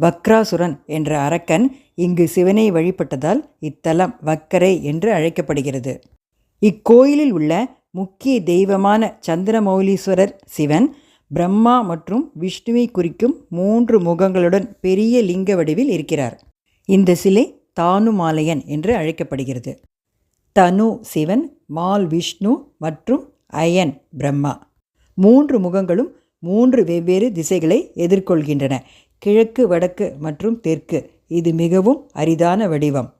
வக்ராசுரன் என்ற அரக்கன் இங்கு சிவனை வழிபட்டதால் இத்தலம் வக்கரை என்று அழைக்கப்படுகிறது. இக்கோயிலில் உள்ள முக்கிய தெய்வமான சந்திரமௌலீஸ்வரர் சிவன் பிரம்மா மற்றும் விஷ்ணுவை குறிக்கும் மூன்று முகங்களுடன் பெரிய லிங்க வடிவில் இருக்கிறார். இந்த சிலை தானுமாலயன் என்று அழைக்கப்படுகிறது. தனு சிவன் மால் விஷ்ணு மற்றும் அயன் பிரம்மா. மூன்று முகங்களும் மூன்று வெவ்வேறு திசைகளை எதிர்கொள்கின்றன. கிழக்கு வடக்கு மற்றும் தெற்கு. இது மிகவும் அரிதான வடிவம்.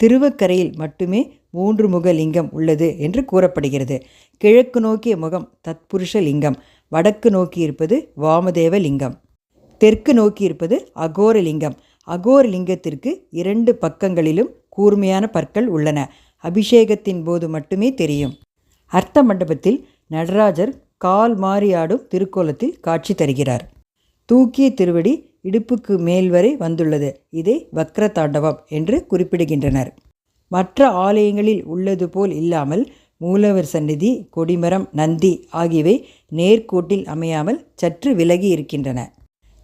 திருவக்கரையில் மட்டுமே மூன்று முக லிங்கம் உள்ளது என்று கூறப்படுகிறது. கிழக்கு நோக்கிய முகம் தத்புருஷ லிங்கம். வடக்கு நோக்கி இருப்பது வாமதேவ லிங்கம். தெற்கு நோக்கி இருப்பது அகோர லிங்கம். அகோர லிங்கத்திற்கு இரண்டு பக்கங்களிலும் கூர்மையான பற்கள் உள்ளன. அபிஷேகத்தின் போது மட்டுமே தெரியும். அர்த்த மண்டபத்தில் நடராஜர் கால் மாறியாடும் திருக்கோலத்தில் காட்சி தருகிறார். தூக்கிய திருவடி இடுப்புக்கு மேல் வரை வந்துள்ளது. இதை வக்ர தாண்டவம் என்று குறிப்பிடுகின்றனர். மற்ற ஆலயங்களில் உள்ளது போல் இல்லாமல் மூலவர் சந்நிதி கொடிமரம் நந்தி ஆகியவை நேர்கோட்டில் அமையாமல் சற்று விலகி இருக்கின்றன.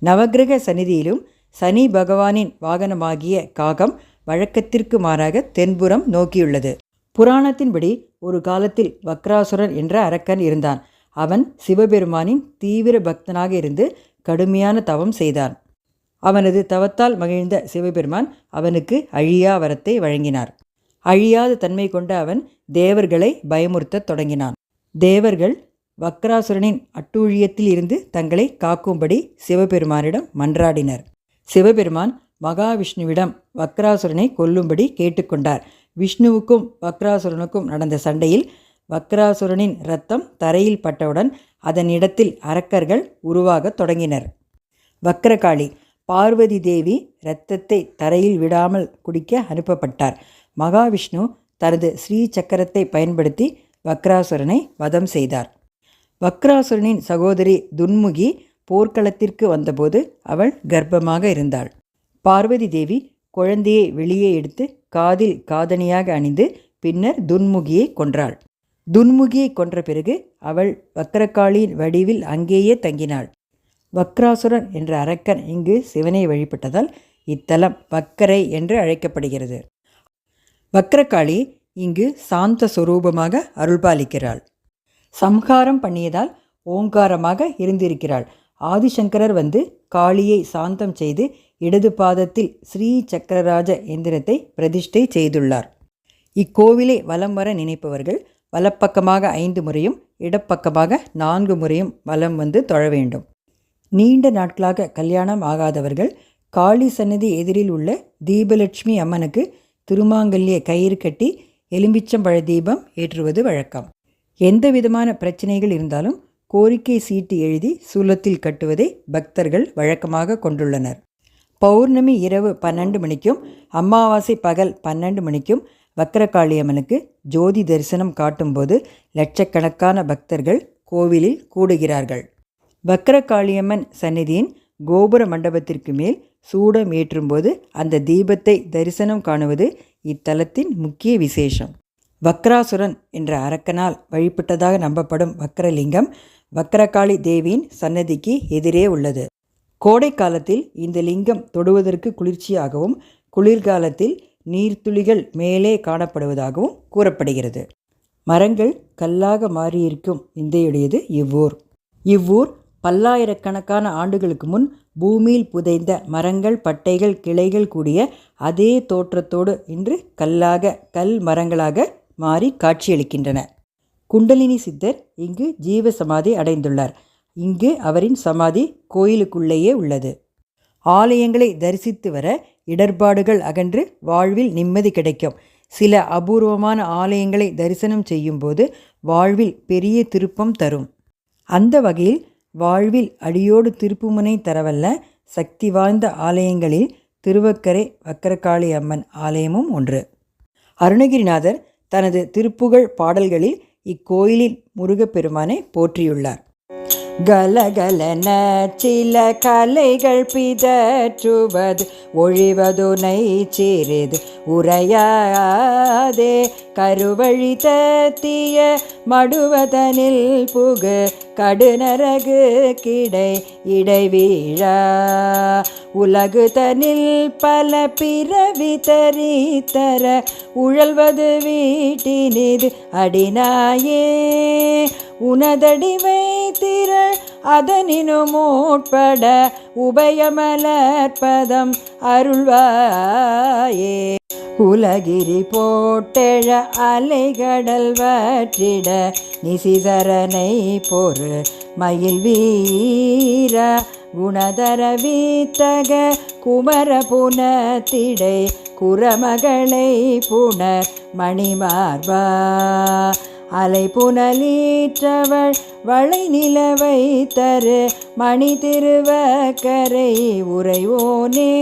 நவக்கிரக சந்நிதியிலும் சனி பகவானின் வாகனமாகிய காகம் வழக்கத்திற்கு மாறாக தென்புறம் நோக்கியுள்ளது. புராணத்தின்படி ஒரு காலத்தில் வக்ராசுரன் என்ற அரக்கன் இருந்தான். அவன் சிவபெருமானின் தீவிர பக்தனாக இருந்து கடுமையான தவம் செய்தான் அவனது தவத்தால் மகிழ்ந்த சிவபெருமான் அவனுக்கு அழியா வரத்தை வழங்கினார். அழியாத தன்மை கொண்ட அவன் தேவர்களை பயமுறுத்தத் தொடங்கினான். தேவர்கள் வக்ராசுரனின் அட்டூழியத்தில் இருந்து தங்களை காக்கும்படி சிவபெருமானிடம் மன்றாடினர். சிவபெருமான் மகாவிஷ்ணுவிடம் வக்ராசுரனை கொல்லும்படி கேட்டுக்கொண்டார். விஷ்ணுவுக்கும் வக்ராசுரனுக்கும் நடந்த சண்டையில் வக்ராசுரனின் இரத்தம் தரையில் பட்டவுடன் அதன் இடத்தில் அரக்கர்கள் உருவாகத் தொடங்கினர். வக்ரகாளி பார்வதி தேவி இரத்தத்தை தரையில் விடாமல் குடிக்க அனுப்பப்பட்டார். மகாவிஷ்ணு தனது ஸ்ரீ சக்கரத்தை பயன்படுத்தி வக்ராசுரனை வதம் செய்தார். வக்ராசுரனின் சகோதரி துன்முகி போர்க்களத்திற்கு வந்தபோது அவள் கர்ப்பமாக இருந்தாள். பார்வதி தேவி குழந்தையை வெளியே எடுத்து காதில் காதணியாக அணிந்து பின்னர் துன்முகியை கொன்றாள். துன்முகியை கொன்ற பிறகு அவள் வக்ரகாளியின் வடிவில் அங்கேயே தங்கினாள். வக்ராசுரன் என்ற அரக்கன் இங்கு சிவனை வழிபட்டதால் இத்தலம் வக்கரை என்று அழைக்கப்படுகிறது. வக்ரகாளி இங்கு சாந்த சுரூபமாக அருள்பாலிக்கிறாள். சம்ஹாரம் பண்ணியதால் ஓங்காரமாக இருந்திருக்கிறாள். ஆதிசங்கரர் வந்து காளியை சாந்தம் செய்து இடது பாதத்தில் ஸ்ரீ சக்கரராஜ எந்திரத்தை பிரதிஷ்டை செய்துள்ளார். இக்கோவிலை வலம் வர நினைப்பவர்கள் வலப்பக்கமாக ஐந்து முறையும் இடப்பக்கமாக நான்கு முறையும் வலம் வந்து தொழ வேண்டும். நீண்ட நாட்களாக கல்யாணம் ஆகாதவர்கள் காளி சன்னதி எதிரில் உள்ள தீபலட்சுமி அம்மனுக்கு திருமாங்கல்ய கயிறு கட்டி எலும்பிச்சம்பழ தீபம் ஏற்றுவது வழக்கம். எந்த விதமான பிரச்சனைகள் இருந்தாலும் கோரிக்கை சீட்டு எழுதி சூலத்தில் கட்டுவதை பக்தர்கள் வழக்கமாக கொண்டுள்ளனர். பௌர்ணமி இரவு பன்னெண்டு மணிக்கும் அமாவாசை பகல் பன்னெண்டு மணிக்கும் வக்கரகாளியம்மனுக்கு ஜோதி தரிசனம் காட்டும்போது லட்சக்கணக்கான பக்தர்கள் கோவிலில் கூடுகிறார்கள். வக்கரகாளியம்மன் சந்நிதியின் கோபுர மண்டபத்திற்கு மேல் சூடம் ஏற்றும்போது அந்த தீபத்தை தரிசனம் காணுவது இத்தலத்தின் முக்கிய விசேஷம். வக்ராசுரன் என்ற அரக்கனால் வழிபட்டதாக நம்பப்படும் வக்ரலிங்கம் வக்கரகாளி தேவியின் சன்னதிக்கு எதிரே உள்ளது. கோடை காலத்தில் இந்த லிங்கம் தொடுவதற்கு குளிர்ச்சியாகவும் குளிர்காலத்தில் நீர்த்துளிகள் மேலே காணப்படுவதாகவும் கூறப்படுகிறது. மரங்கள் கல்லாக மாறியிருக்கும் விந்தையுடையது இவ்வூர். இவ்வூர் பல்லாயிரக்கணக்கான ஆண்டுகளுக்கு முன் பூமியில் புதைந்த மரங்கள் பட்டைகள் கிளைகள் கூடிய அதே தோற்றத்தோடு இன்று கல்லாக கல் மரங்களாக மாறி காட்சியளிக்கின்றன. குண்டலினி சித்தர் இங்கு ஜீவ சமாதி அடைந்துள்ளார். இங்கு அவரின் சமாதி கோயிலுக்குள்ளேயே உள்ளது. ஆலயங்களை தரிசித்து வர இடர்பாடுகள் அகன்று வாழ்வில் நிம்மதி கிடைக்கும். சில அபூர்வமான ஆலயங்களை தரிசனம் செய்யும்போது வாழ்வில் பெரிய திருப்பம் தரும். அந்த வகையில் வாழ்வில் அடியோடு திருப்புமுனை தரவல்ல சக்தி வாய்ந்த ஆலயங்களில் திருவக்கரை வக்கரகாளி அம்மன் ஆலயமும் ஒன்று. அருணகிரிநாதர் தனது திருப்புகழ் பாடல்களில் இக்கோயிலில் முருகப்பெருமானை போற்றியுள்ளார். கலகலன சில கலைகள் பிதற்றுவது ஒழிவதுனை சிறிது உரையாதே. கருவழி தத்திய மடுவதனில் புகு கடுநரகு கிடை இடைவீழா. உலகு தனில் பல பிறவி தரித்தர உழல்வது வீட்டினிது அடினாயே. உனதடிமை திரள் அதனினும் உட்பட உபயமலர்பதம் அருள்வாயே. உலகிரி போட்டெழ அலைகடல் வற்றிட நிசிதரனை பொறு மயில் வீர குணதர வீத்தக குமர புனத்திடை குரமகளை புனர் மணிமார்பா. அலை புனலீற்றவள் வளை நிலவை தரு மணி திருவக்கரை உறைவோனே.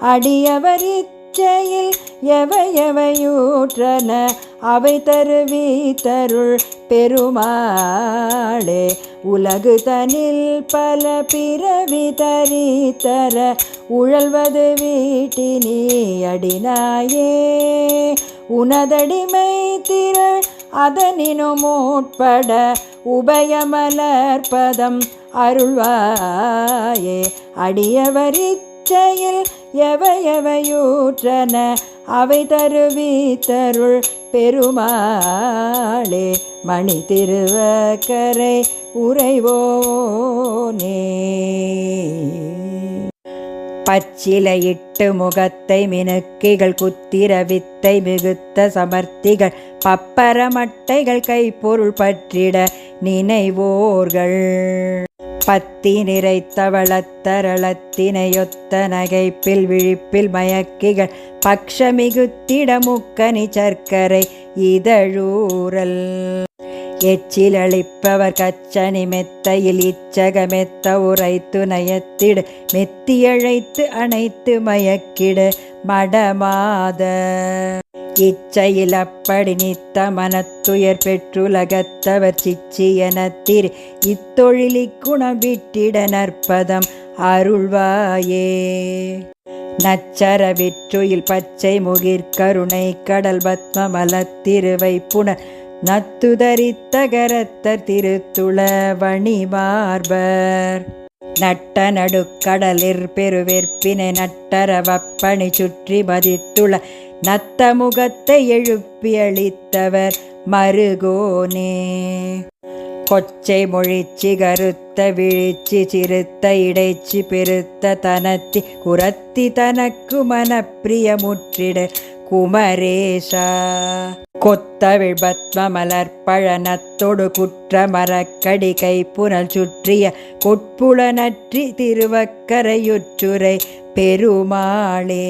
அடியவர் இச்சையில் எவை எவையூற்றன? அவை தருவி தருள் பெருமாளே உலகு தனில் பல பிறவி தரித்தர உழல்வது வீட்டினி அடினாயே. உனதடிமை திரள் அதனினும் உட்பட உபயமலர்பதம் அருள்வாயே. அடியவர் இச்சையில் எவையவையூற்றன அவை தருவி தருள் பெருமாளே மணி திருவக்கரை உறைவோனே. பச்சிலையிட்டு முகத்தை மினுக்கிகள் குத்திர வித்தை மிகுத்த சமர்த்திகள் பப்பரமட்டைகள் கைப்பொருள் பற்றிட நினைவோர்கள். பத்தி நிறைத்தவளத்தரளத்தினையொத்த நகைப்பில் விழிப்பில் மயக்கிகள் பக்ஷமிகுத்திடமுக்கனி சர்க்கரை இதழூரல். எச்சிலளிப்பவர் கச்சனி மெத்தையில் இச்சக மெத்த உரைத்து நயத்திடு மெத்தியழைத்து அணைத்து மயக்கிடு மடமாத. இச்சையில் அப்படி நித்த மனத்துயர் பெற்றுலகத்தவர் சிச்சி திரு இத்தொழிலி குணம் விட்டிட நற்பதம் அருள்வாயே. நச்சர விற்றுயில் பச்சை முகிர் கருணை கடல் பத்ம மலத்திருவை புனர் நத்துதரித்தகரத்தர் திருத்துள வணிமார்பர். நட்ட நடுக்கடலிற் பெருவெற்பினை நட்டரவப்பணி சுற்றி மதித்துள நத்த முகத்தை எழுப்பி அளித்தவர் மருகோனே. கொச்சை மொழிச்சி கருத்த விழிச்சி சிறுத்த இடைச்சி பெருத்த தனத்தி குரத்தி தனக்கு மனப்பிரியமுற்றிட குமரேஷா கொத்தவிழ் பத்ம மலர்பழனத்தொடு குற்ற மரக்கடி கை புனல் சுற்றிய கொட்புல நற்றி திருவக்கரையுற்றுரை பெருமாளே.